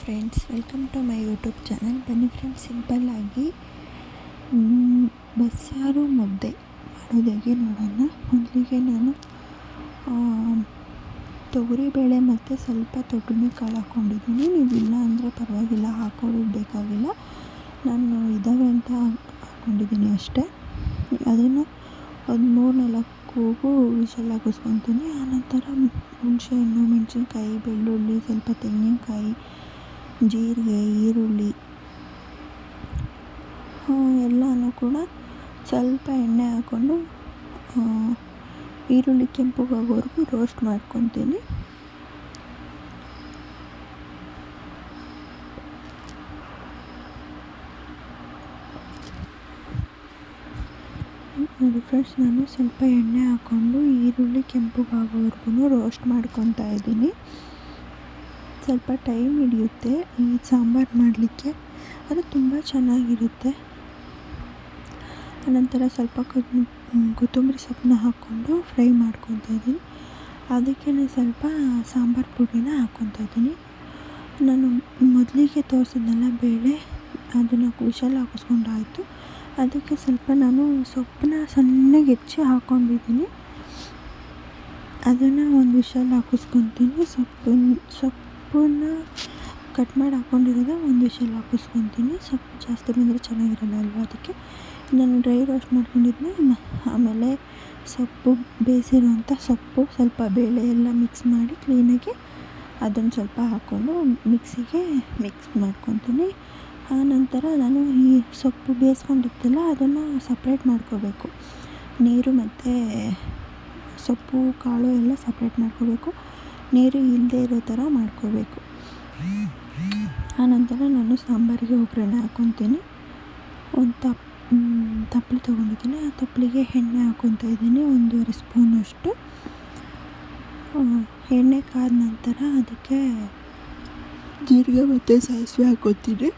Friends welcome to my YouTube channel ಬನ್ನಿ friends ಸಿಂಪಲ್ಲಾಗಿ ಬಸ್ಸಾರು ಮುದ್ದೆ ಮಾಡೋದು ನೋಡೋಣ. ಮೊದಲಿಗೆ ನಾನು ತೊಗರಿಬೇಳೆ ಮತ್ತು ಸ್ವಲ್ಪ ತೊಗರಿ ಕಾಳು ಹಾಕ್ಕೊಂಡಿದ್ದೀನಿ. ನೀವು ಇಲ್ಲ ಅಂದರೆ ಪರವಾಗಿಲ್ಲ ಹಾಕ್ಕೊಳ್ಳೋದು ಬೇಕಾಗಿಲ್ಲ. ನಾನು ಇದ್ದಾವೆ ಅಂತ ಹಾಕ್ಕೊಂಡಿದ್ದೀನಿ ಅಷ್ಟೇ. ಅದನ್ನು ಒಂದು ಮೂರು ನಾಲ್ಕು ಕೂಗು ವಿಷಲ್ ಹಾಕಿಸ್ಕೊತೀನಿ ಆನಂತರ ಹುಣಸೆಹಣ್ಣು ಮೆಣಸಿನ್ಕಾಯಿ, ಬೆಳ್ಳುಳ್ಳಿ, ಸ್ವಲ್ಪ ತೆಂಗಿನಕಾಯಿ ಜೀರಿಗೆ, ಈರುಳ್ಳಿ ಎಲ್ಲನೂ ಕೂಡ ಸ್ವಲ್ಪ ಎಣ್ಣೆ ಹಾಕ್ಕೊಂಡು ಈರುಳ್ಳಿ ಕೆಂಪಗಾಗೋವರೆಗೂ ರೋಸ್ಟ್ ಮಾಡ್ಕೊತೀನಿ. ನೋಡಿ ಫ್ರೆಂಡ್ಸ್ ನಾನು ಸ್ವಲ್ಪ ಎಣ್ಣೆ ಹಾಕ್ಕೊಂಡು ಈರುಳ್ಳಿ ಕೆಂಪಗಾಗೋವರೆಗೂ ರೋಸ್ಟ್ ಮಾಡ್ಕೊತಾ ಇದ್ದೀನಿ. ಸ್ವಲ್ಪ ಟೈಮ್ ಹಿಡಿಯುತ್ತೆ ಈ ಸಾಂಬಾರು ಮಾಡಲಿಕ್ಕೆ. ಅದು ತುಂಬ ಚೆನ್ನಾಗಿರುತ್ತೆ. ಆನಂತರ ಸ್ವಲ್ಪ ಕೊತ್ತಂಬರಿ ಸೊಪ್ಪನ್ನ ಹಾಕ್ಕೊಂಡು ಫ್ರೈ ಮಾಡ್ಕೊತಾ ಇದ್ದೀನಿ. ಅದಕ್ಕೆ ಸ್ವಲ್ಪ ಸಾಂಬಾರು ಪುಡಿನ ಹಾಕ್ಕೊತಾ ಇದ್ದೀನಿ. ನಾನು ಮೊದಲಿಗೆ ತೋರಿಸಿದ್ನಲ್ಲ ಬೇಳೆ ಅದನ್ನು ಕುಶಲ್ ಹಾಕಿಸ್ಕೊಂಡಾಯಿತು. ಅದಕ್ಕೆ ಸ್ವಲ್ಪ ನಾನು ಸೊಪ್ಪನ್ನ ಸಣ್ಣಗೆ ಹೆಚ್ಚಿ ಹಾಕ್ಕೊಂಡಿದ್ದೀನಿ. ಅದನ್ನು ಒಂದು ವಿಷಲ್ ಹಾಕಿಸ್ಕೊತೀನಿ. ಸೊಪ್ಪನ್ನ ಸೊಪ್ಪನ್ನ ಕಟ್ ಮಾಡಿ ಹಾಕ್ಕೊಂಡಿರೋದು ಒಂದು ವಿಷಲ್ ಹಾಕಿಸ್ಕೊತೀನಿ ಸೊಪ್ಪು ಜಾಸ್ತಿ ಬಂದರೆ ಚೆನ್ನಾಗಿರಲ್ಲ ಅಲ್ವಾ ಅದಕ್ಕೆ? ನಾನು ಡ್ರೈ ರೋಸ್ಟ್ ಮಾಡ್ಕೊಂಡಿದ್ನ. ಆಮೇಲೆ ಸೊಪ್ಪು ಬೇಯಿಸಿರುವಂಥ ಸೊಪ್ಪು ಸ್ವಲ್ಪ ಬೇಳೆ ಎಲ್ಲ ಮಿಕ್ಸ್ ಮಾಡಿ ಕ್ಲೀನಾಗಿ ಅದನ್ನು ಸ್ವಲ್ಪ ಹಾಕ್ಕೊಂಡು ಮಿಕ್ಸಿಗೆ ಮಿಕ್ಸ್ ಮಾಡ್ಕೊತೀನಿ. ನಂತರ ನಾನು ಈ ಸೊಪ್ಪು ಬೇಯಿಸ್ಕೊಂಡಿದ್ದೆಲ್ಲ ಅದನ್ನು ಸಪ್ರೇಟ್ ಮಾಡ್ಕೋಬೇಕು. ನೀರು ಮತ್ತು ಸೊಪ್ಪು, ಕಾಳು ಎಲ್ಲ ಸಪ್ರೇಟ್ ಮಾಡ್ಕೋಬೇಕು. ನೀರು ಇಲ್ಲದೆ ಇರೋ ಥರ ಮಾಡ್ಕೋಬೇಕು. ಆನಂತರ ನಾನು ಸಾಂಬಾರಿಗೆ ಒಗ್ಗರಣೆ ಹಾಕ್ಕೊತೀನಿ ಒಂದು ತಪ್ ತಪ್ಪಲೆ ತೊಗೊಂಡಿದ್ದೀನಿ. ಆ ತಪ್ಪಲಿಗೆ ಎಣ್ಣೆ ಹಾಕ್ಕೊತಾ ಇದ್ದೀನಿ, ಒಂದೂವರೆ ಸ್ಪೂನಷ್ಟು ಎಣ್ಣೆ ಕಾದ ನಂತರ ಅದಕ್ಕೆ ಜೀರಿಗೆ ಮತ್ತು ಸಾಸಿವೆ ಹಾಕ್ಕೊತೀನಿ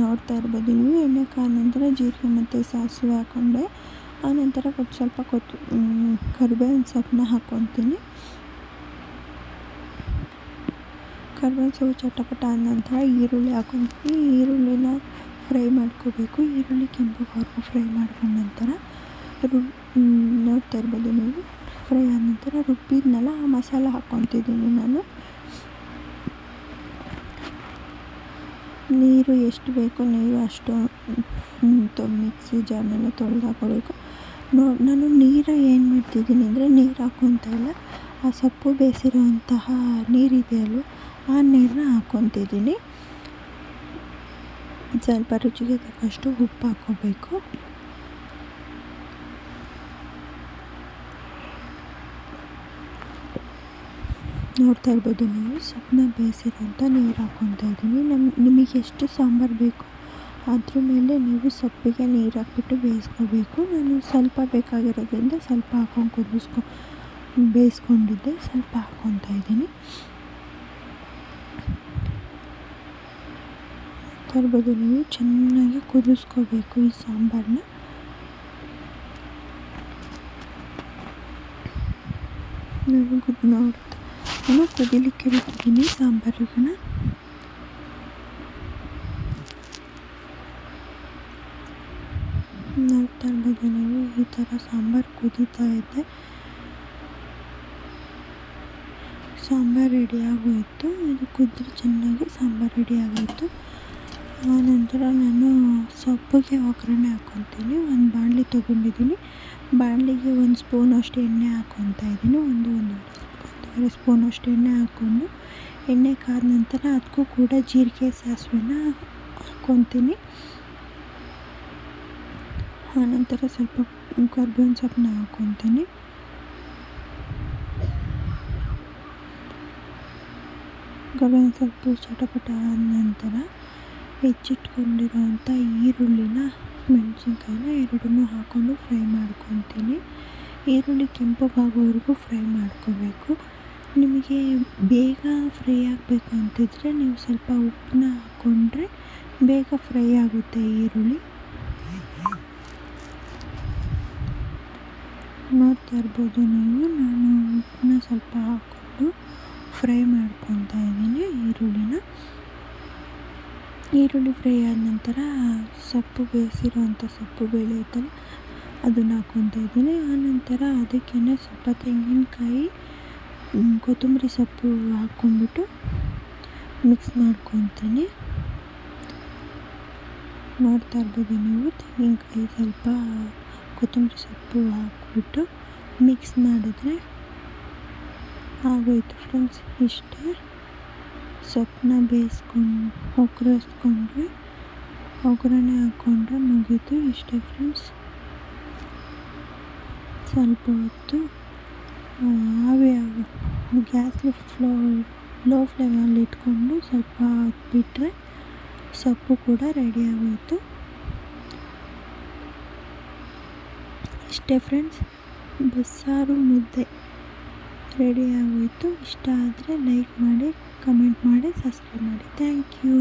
ನೋಡ್ತಾ ಇರ್ಬೋದು ನೀವು. ಎಣ್ಣೆ ಕಾದ ನಂತರ ಜೀರಿಗೆ ಮತ್ತು ಸಾಸಿವೆ ಹಾಕ್ಕೊಂಡೆ ಆನಂತರ ಒಂದು ಸ್ವಲ್ಪ ಕೊತ್ತು ಕರಿಬೇವಿನ ಸೊಪ್ಪನ್ನ ಹಾಕ್ಕೊತೀನಿ. ಕರಿಬೇವಿನ ಸೊಪ್ಪು ಚಟಪಟ ನಂತರ ಈರುಳ್ಳಿ ಹಾಕ್ಕೊತೀನಿ. ಈರುಳ್ಳಿನ ಫ್ರೈ ಮಾಡ್ಕೋಬೇಕು. ಈರುಳ್ಳಿ ಕೆಂಪುವರೆಗೂ ಫ್ರೈ ಮಾಡ್ಕೊಂಡ ನಂತರ ರುಬ್ ನೋಡ್ತಾ ಇರ್ಬೋದು ನೀವು. ಫ್ರೈ ಆದ ನಂತರ ರುಬ್ಬಿದ್ನಲ್ಲ, ಆ ಮಸಾಲ ಹಾಕ್ಕೊತಿದ್ದೀನಿ ನಾನು. ನೀರು ಎಷ್ಟು ಬೇಕೋ, ನೀರು ಅಷ್ಟು ಮಿಕ್ಸಿ ಜಾರ್ನೆಲ್ಲ ತೊಳೆದು ಹಾಕ್ಕೋಬೇಕು ನೋ ನಾನು ನೀರು ಏನು ಮಾಡ್ತಿದ್ದೀನಿ ಅಂದರೆ ನೀರು ಹಾಕ್ಕೊತಾ ಇಲ್ಲ. ಆ ಸೊಪ್ಪು ಬೇಯಿಸಿರೋಂತಹ ನೀರಿದೆಯಲ್ವ ಆ ನೀರನ್ನ ಹಾಕ್ಕೊತಿದ್ದೀನಿ ಸ್ವಲ್ಪ ರುಚಿಗೆ ತಕ್ಕಷ್ಟು ಉಪ್ಪು ಹಾಕ್ಕೋಬೇಕು ನೋಡ್ತಾ ಇರ್ಬೋದು ನೀವು, ಸೊಪ್ಪನ್ನ ಬೇಯಿಸಿರೋಂಥ ನೀರು ಹಾಕ್ಕೊತಾ ಇದ್ದೀನಿ. ನಮ್ಮ ನಿಮಗೆ ಎಷ್ಟು ಸಾಂಬಾರು ಬೇಕು? ಅದ್ರ ಮೇಲೆ ನೀವು ಸೊಪ್ಪಿಗೆ ನೀರು ಹಾಕ್ಬಿಟ್ಟು ಬೇಯಿಸ್ಕೋಬೇಕು. ನಾನು ಸ್ವಲ್ಪ ಬೇಕಾಗಿರೋದ್ರಿಂದ ಸ್ವಲ್ಪ ಹಾಕೊಂಡು ಕುದಿಸ್ಕೊ, ಬೇಯಿಸ್ಕೊಂಡಿದ್ದೆ. ಸ್ವಲ್ಪ ಹಾಕ್ಕೊತಾ ಇದ್ದೀನಿ. ತರ್ಬೋದು ನೀವು ಚೆನ್ನಾಗಿ ಕುದಿಸ್ಕೋಬೇಕು ಈ ಸಾಂಬಾರನ್ನ. ನಾನು ಗುಡ್ ನೋಡ್ತಾ ಕುದಿಲಿಕ್ಕೆ ಬಿಟ್ಟಿದ್ದೀನಿ ಸಾಂಬಾರಿಗನ್ನ ನೀವು ಈ ಥರ ಸಾಂಬಾರು ಕುದೀತಾ ಇದೆ. ಸಾಂಬಾರು ರೆಡಿ ಆಗೋಯಿತು. ಇದು ಕುದ್ರೆ ಚೆನ್ನಾಗಿ ಸಾಂಬಾರು ರೆಡಿ ಆಗೋಯಿತು. ಆನಂತರ ನಾನು ಸೊಪ್ಪಿಗೆ ಒಗ್ಗರಣೆ ಹಾಕ್ಕೊತೀನಿ ಒಂದು ಬಾಣಲಿ ತೊಗೊಂಡಿದ್ದೀನಿ. ಬಾಣಲಿಗೆ ಒಂದು ಸ್ಪೂನ್ ಅಷ್ಟು ಎಣ್ಣೆ ಹಾಕ್ಕೊತಾ ಇದ್ದೀನಿ. ಒಂದು ಒಂದೂವರೆ ಸ್ಪೂನ್ ಅಷ್ಟು ಎಣ್ಣೆ ಹಾಕ್ಕೊಂಡು ಎಣ್ಣೆ ಕಾದ ನಂತರ ಅದಕ್ಕೂ ಕೂಡ ಜೀರಿಗೆ, ಸಾಸಿವೆನ ಹಾಕ್ಕೊತೀನಿ ಆನಂತರ ಸ್ವಲ್ಪ ಕರ್ಬೇವಿನ ಸೊಪ್ಪನ್ನ ಹಾಕ್ಕೊತೀನಿ ಕರ್ಬೇವಿನ ಸೊಪ್ಪು ಚಟಪಟ ಆದ ನಂತರ ಹೆಚ್ಚಿಟ್ಕೊಂಡಿರೋಂಥ ಈರುಳ್ಳಿನ ಮೆಣಸಿನ್ಕಾಯಿನ ಎರಡನ್ನೂ ಹಾಕ್ಕೊಂಡು ಫ್ರೈ ಮಾಡ್ಕೊತೀನಿ ಈರುಳ್ಳಿ ಕೆಂಪಗಾಗೋವರೆಗೂ ಫ್ರೈ ಮಾಡ್ಕೋಬೇಕು ನಿಮಗೆ ಬೇಗ ಫ್ರೈ ಆಗಬೇಕು ಅಂತಿದ್ರೆ ನೀವು ಸ್ವಲ್ಪ ಉಪ್ಪನ್ನ ಹಾಕ್ಕೊಂಡ್ರೆ ಬೇಗ ಫ್ರೈ ಆಗುತ್ತೆ ಈರುಳ್ಳಿ ನೋಡ್ತಾ ಇರ್ಬೋದು ನೀವು. ನಾನು ಉಪ್ಪನ್ನ ಸ್ವಲ್ಪ ಹಾಕ್ಕೊಂಡು ಫ್ರೈ ಮಾಡ್ಕೊತಾ ಇದ್ದೀನಿ ಈರುಳ್ಳಿನ. ಈರುಳ್ಳಿ ಫ್ರೈ ಆದ ನಂತರ ಸೊಪ್ಪು ಬೇಯಿಸಿರುವಂಥ ಸೊಪ್ಪು ಬೇಳೆ ಐತಲ್ಲ ಅದನ್ನು ಹಾಕ್ಕೊತಾ ಇದ್ದೀನಿ. ಆನಂತರ ಅದಕ್ಕೇ ಸ್ವಲ್ಪ ತೆಂಗಿನಕಾಯಿ ಕೊತ್ತಂಬರಿ ಸೊಪ್ಪು ಹಾಕ್ಕೊಂಡ್ಬಿಟ್ಟು ಮಿಕ್ಸ್ ಮಾಡ್ಕೊತೀನಿ. ನೋಡ್ತಾ ಇರ್ಬೋದು ನೀವು. ತೆಂಗಿನಕಾಯಿ ಸ್ವಲ್ಪ, ಕೊತ್ತಂಬರಿ ಸೊಪ್ಪು ಹಾಕ್ಬಿಟ್ಟು ಮಿಕ್ಸ್ ಮಾಡಿದ್ರೆ ಆಗೋಯ್ತು ಫ್ರೆಂಡ್ಸ್ ಇಷ್ಟೇ. ಸೊಪ್ಪನ್ನ ಬೇಯಿಸ್ಕೊಂಡು, ಒಗ್ಗರಿಸ್ಕೊಂಡ್ರೆ, ಒಗ್ಗರಣೆ ಹಾಕ್ಕೊಂಡ್ರೆ ಮುಗೀತು ಇಷ್ಟೇ ಫ್ರೆಂಡ್ಸ್ ಸ್ವಲ್ಪ ಹೊತ್ತು ಆವಿ ಗ್ಯಾಸ್ ಫ್ಲೋ, ಲೋ ಫ್ಲೇಮಲ್ಲಿ ಇಟ್ಕೊಂಡು ಸ್ವಲ್ಪ ಹೊತ್ತು ಸೊಪ್ಪು ಕೂಡ ರೆಡಿ ಆಗೋಯಿತು. ಇಷ್ಟೇ ಫ್ರೆಂಡ್ಸ್ ಬಸ್ಸಾರು ಮುದ್ದೆ ರೆಡಿ ಆಗೋಯಿತು. ಇಷ್ಟ ಆದರೆ ಲೈಕ್ ಮಾಡಿ ಕಮೆಂಟ್ ಮಾಡಿ ಸಬ್ಸ್ಕ್ರೈಬ್ ಮಾಡಿ. Thank you